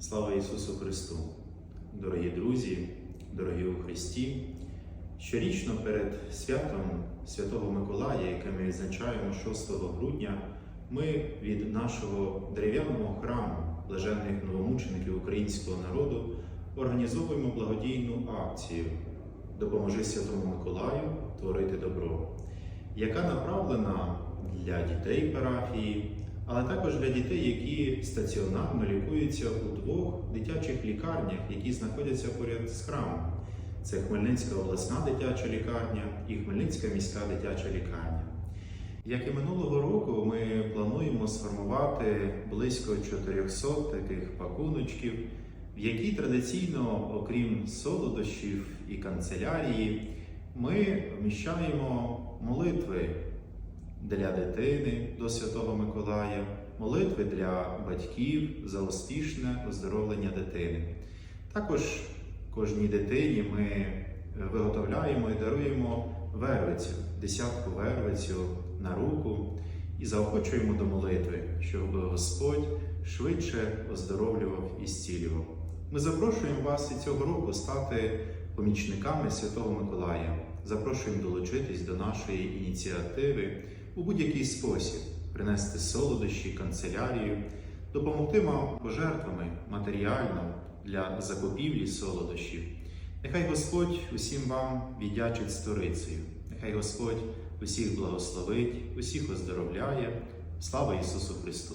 Слава Ісусу Христу! Дорогі друзі, дорогі у Христі! Щорічно перед святом Святого Миколая, яке ми відзначаємо 6 грудня, ми від нашого дерев'яного храму блаженних новомучеників українського народу організовуємо благодійну акцію Допоможи Святому Миколаю творити добро, яка направлена для дітей парафії, але також для дітей, які стаціонарно лікуються у двох дитячих лікарнях, які знаходяться поряд з храмом. Це Хмельницька обласна дитяча лікарня і Хмельницька міська дитяча лікарня. Як і минулого року, ми плануємо сформувати близько 400 таких пакуночків, в які традиційно, окрім солодощів і канцелярії, ми вміщаємо молитви для дитини до Святого Миколая, молитви для батьків за успішне оздоровлення дитини. Також кожній дитині ми виготовляємо і даруємо вервицю, десятку вервицю на руку і заохочуємо до молитви, щоб Господь швидше оздоровлював і зцілював. Ми запрошуємо вас і цього року стати помічниками Святого Миколая. Запрошуємо долучитись до нашої ініціативи у будь-який спосіб, принести солодощі, канцелярію, допомогти вам пожертвами матеріально для закупівлі солодощів. Нехай Господь усім вам віддячить сторицею. Нехай Господь усіх благословить, усіх оздоровляє. Слава Ісусу Христу!